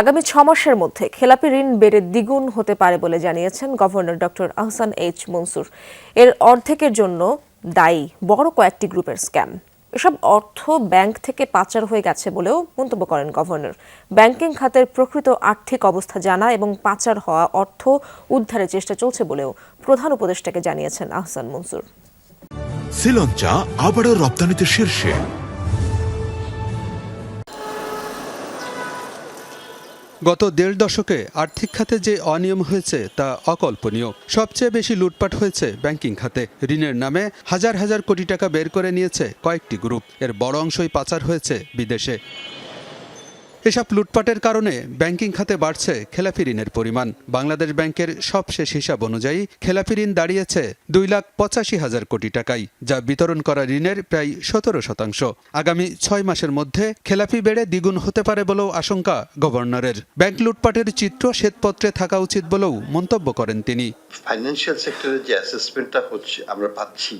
আগামী ছ মাসের মধ্যে খেলাপি ঋণ বেড়ে দ্বিগুণ হতে পারে বলে জানিয়েছেন governor doctor Ahsan H Mansur. এর অর্ধেকের জন্য দায়ী বড় কয়েকটি গ্রুপের স্ক্যাম। এসব অর্থ ব্যাংক থেকে পাচার হয়ে গেছে বলেও মন্তব্য করেন গভর্নর। ব্যাংকিং খাতের প্রকৃত আর্থিক অবস্থা জানা এবং পাচার হওয়া অর্থ উদ্ধারের চেষ্টা চলছে বলেও প্রধান উপদেষ্টাকে জানিয়েছেন আহসান মনসুর। শ্রীলঞ্চা আবারও রপ্তানিতে শীর্ষে। গত দেড় দশকে আর্থিক খাতে যে অনিয়ম হয়েছে তা অকল্পনীয়। সবচেয়ে বেশি লুটপাট হয়েছে ব্যাংকিং খাতে। ঋণের নামে হাজার হাজার কোটি টাকা বের করে নিয়েছে কয়েকটি গ্রুপ। এর বড় অংশই পাচার হয়েছে বিদেশে। এসব লুটপাটের কারণে ব্যাংকিং খাতে বাড়ছে খেলাপি ঋণের পরিমাণ। বাংলাদেশ ব্যাংকের সবশেষ হিসাব অনুযায়ী খেলাপি ঋণ দাঁড়িয়েছে দুই লাখ পঁচাশি হাজার কোটি টাকায়, যা বিতরণ করা ঋণের প্রায় সতেরো শতাংশ। আগামী ছয় মাসের মধ্যে খেলাপি বেড়ে দ্বিগুণ হতে পারে বলেও আশঙ্কা গভর্নরের। ব্যাংক লুটপাটের চিত্র শ্বেতপত্রে থাকা উচিত বলেও মন্তব্য করেন তিনি। ফাইন্যান্সিয়াল সেক্টরে যে অ্যাসেসমেন্টটা হচ্ছে, আমরা পাচ্ছি,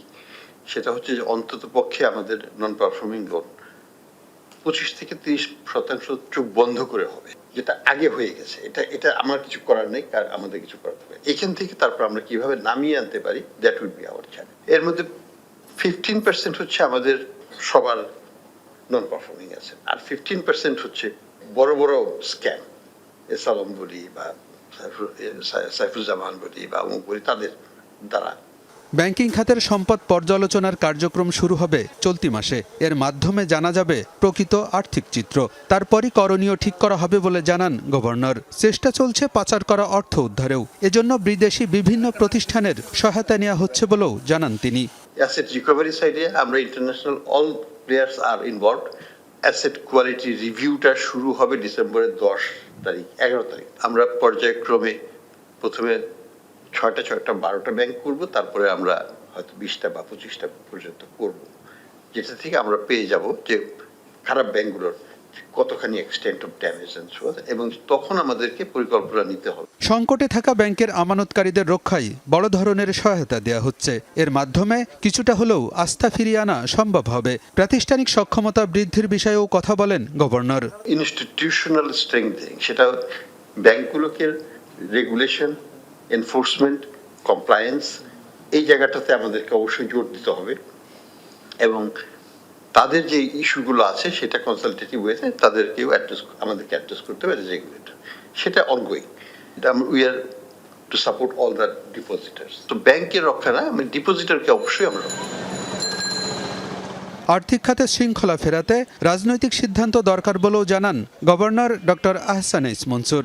সেটা হচ্ছে যে অন্তত পক্ষে আমাদের নন পারফর্মিং লোন পঁচিশ থেকে তিরিশ শতাংশ চোখ বন্ধ করে হবে, যেটা আগে হয়ে গেছে। এটা এটা আমার কিছু করার নেই আর আমাদের কিছু করার হবে এখান থেকে তারপর আমরা কীভাবে নামিয়ে আনতে পারি that will be our challenge এর মধ্যে ফিফটিন পার্সেন্ট হচ্ছে আমাদের সবার নন পারফর্মিং আছে, আর ফিফটিন পার্সেন্ট হচ্ছে বড় বড় স্ক্যাম এস আলম বলি বা সাইফুল- সাইফুজ্জামান বলি বা অমুক বলি, তাদের দ্বারা ব্যাংকিং খাতের সম্পদ পর্যালোচনার কার্যক্রম শুরু হবে চলতি মাসে। এর মাধ্যমে জানা যাবে প্রকৃত আর্থিক চিত্র। তারপরই করণীয় ঠিক করা হবে বলে জানান গভর্নর। চেষ্টা চলছে পাচার করা অর্থ উদ্ধারেও। এজন্য বিদেশি বিভিন্ন প্রতিষ্ঠানের সহায়তা নেওয়া হচ্ছে বলেও জানান তিনি। অ্যাসেট রিকভারি সাইডে আমরা international all players are involve asset quality রিভিউটা শুরু হবে ডিসেম্বরের দশ তারিখ, এগারো তারিখ। আমরা পর্যায়ক্রমে প্রথমে ছয়টা ছয়টা বারোটা ব্যাংক করব তারপরে আমরা হয়তো বিশটা বা পঁচিশটা পর্যন্ত করব। যেটা থেকে আমরা পেয়ে যাব যে খারাপ ব্যাংকগুলোর কতখানি এক্সটেন্ট অফ ড্যামেজ এবং তখন আমাদেরকে পরিকল্পনা নিতে হবে। সংকটে থাকা ব্যাংকের আমানতকারীদের রক্ষায় বড় ধরনের সহায়তা দেওয়া হচ্ছে। এর মাধ্যমে কিছুটা হলেও আস্থা ফিরিয়ে আনা সম্ভব হবে। প্রাতিষ্ঠানিক সক্ষমতা বৃদ্ধির বিষয়েও কথা বলেন গভর্নর। ইনস্টিটিউশনাল স্ট্রেংথেনিং সেটা ব্যাংকগুলোকে রেগুলেশন এনফোর্সমেন্ট কমপ্লায়েন্স এই জায়গাটাতে আমাদেরকে অবশ্যই জোর দিতে হবে। এবং তাদের যে ইস্যুগুলো আছে, সেটা কনসালটেটিভ ওয়েতে তাদেরকেও অ্যাড্রেস আমাদেরকে অ্যাড্রেস করতে হবে রেগুলেটর সেটা ongoing we are to support all the depositors তো ব্যাংকের রক্ষা না আমি ডিপোজিটারকে অবশ্যই আমরা আর্থিক খাতে শৃঙ্খলা ফেরাতে রাজনৈতিক সিদ্ধান্ত দরকার বলেও জানান governor doctor Ahsan H Mansur.